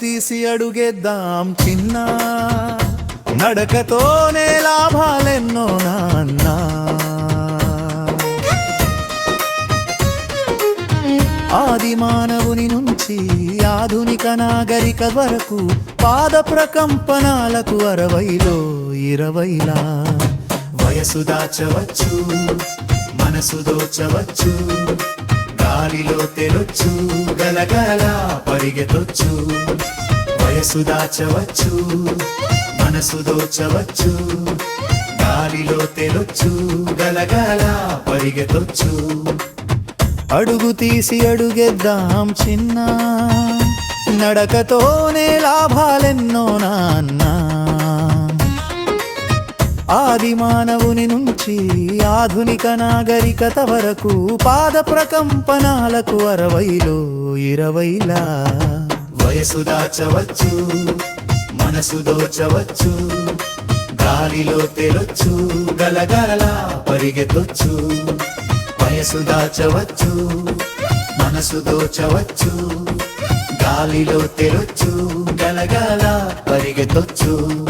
తీసి అడుగేద్దాం చిన్న. నడకతోనే లాభాలెన్నో నాన్నా. ఆది మానవుని నుంచి ఆధునిక నాగరిక వరకు పాద ప్రకంపనాలకు అరవైలో ఇరవైలా. వయసు దాచవచ్చు మనసు దోచవచ్చు గాలిలో తెరొచ్చు గలగల పరిగెతొచ్చు వయసు దాచవచ్చు మనసు దోచవచ్చు. గాలిలో తెరొచ్చు గలగల పరిగెతొచ్చు అడుగు తీసి అడుగేద్దాం చిన్న. నడకతోనే లాభాలెన్నో నాన్నా. ఆది మానవుని నుంచి ఆధునిక నాగరికత వరకు పాద ప్రకంపనాలకు అరవైలో ఇరవైలా. వయసు దాచవచ్చు మనసు దోచవచ్చు గాలిలో తెలొచ్చు గలగలలా పరిగెత్తొచ్చు. వయసు దాచవచ్చు మనసు దోచవచ్చు గాలిలో తెలొచ్చు గలగల పరిగెత్తొచ్చు.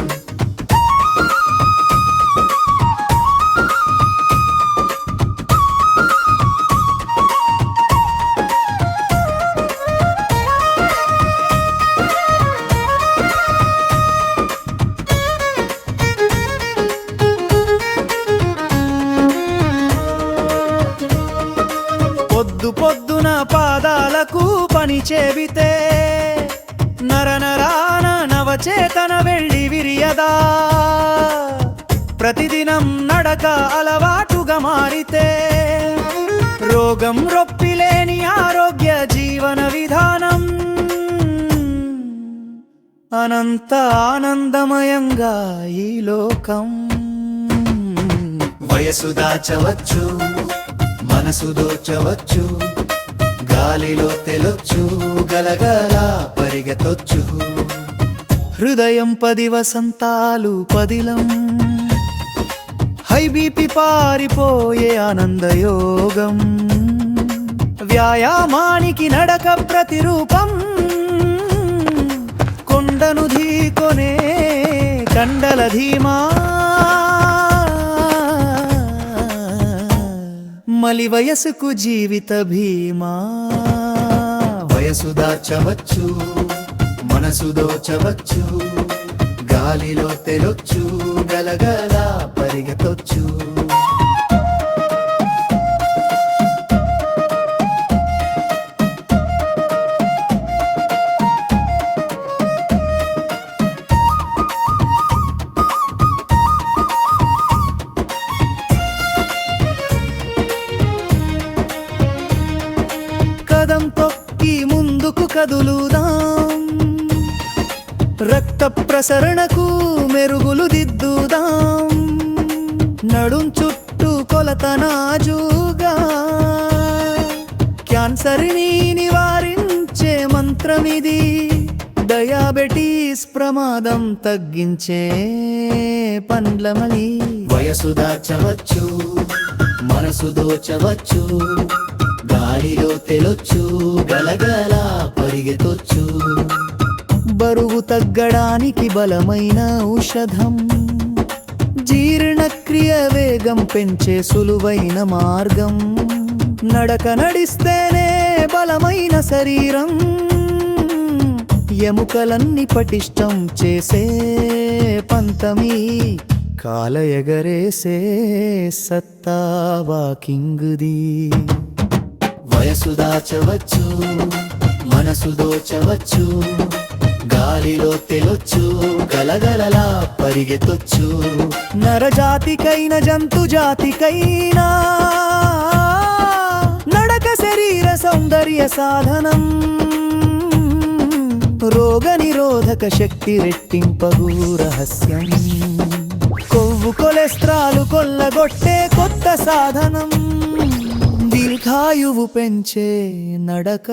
పొద్దు పొద్దున పాదాలకు పని చెబితే నరనరాన నవచేతన వెళ్ళి విరియదా. ప్రతిదినం నడక అలవాటుగా మారితే రోగం రొప్పిలేని ఆరోగ్య జీవన విధానం అనంత ఆనందమయంగా ఈ లోకం. వయసు దాచవచ్చు. మనసు దోచవచ్చు గాలిలో తెలొచ్చు గలగల పరిగెతొచ్చు హృదయం పది వసంతాలు పదిలం హై బీపీ పారిపోయే ఆనందయోగం. వ్యాయామానికి నడక ప్రతిరూపం కొండను ధీకొనే కండల ధీమా. మలి వయసుకు జీవిత భీమా. వయసు దాచవచ్చు మనసు దోచవచ్చు గాలిలో తెలొచ్చు గలగల పరిగెతొచ్చు కదులుదాం. రక్త ప్రసరణకు మెరుగులు దిద్దుదాం. నడుం చుట్టూ కొలత నాజుగా. క్యాన్సర్ని నివారించే మంత్రమిది. డయాబెటీస్ ప్రమాదం తగ్గించే పండ్లమలి. వయసు దాచవచ్చు మనసు దోచవచ్చు గాలిలో తెలొచ్చు గలగల పరిగెతొచ్చు బరువు తగ్గడానికి బలమైన ఔషధం. జీర్ణక్రియ వేగం పెంచే సులువైన మార్గం. నడక నడిస్తేనే బలమైన శరీరం. ఎముకలన్నీ పటిష్టం చేసే పంతమి కాల ఎగరేసే సత్తా వాకింగ్ది. వయసు దాచవచ్చు మనసు దోచవచ్చు గాలిలో తెలొచ్చు గలగలలా పరిగెత్తొచ్చు. నరజాతికైన జంతు జాతికైనా నడక శరీర సౌందర్య సాధనం రోగ నిరోధక శక్తి రెట్టింపగు రహస్యం. కొవ్వు కొలెస్ట్రాలు కొల్లగొట్టే కొత్త సాధనం. దీర్ఘాయువు పెంచే నడక.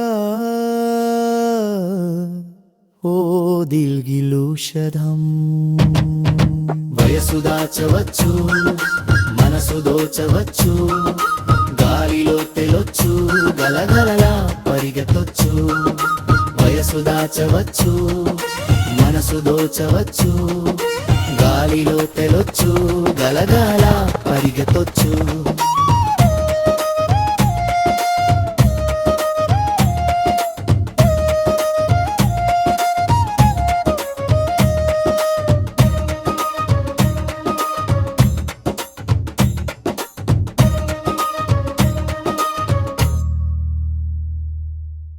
ఓ దిల్గిలూషధం వయసు దాచవచ్చు మనసు దోచవచ్చు గాలిలో తెలొచ్చు గలగలలా పరిగెత్తొచ్చు. వయసు వయసు దాచవచ్చు మనసు దోచవచ్చు గాలిలో తెలొచ్చు గలగాల పరిగెత్తొచ్చు.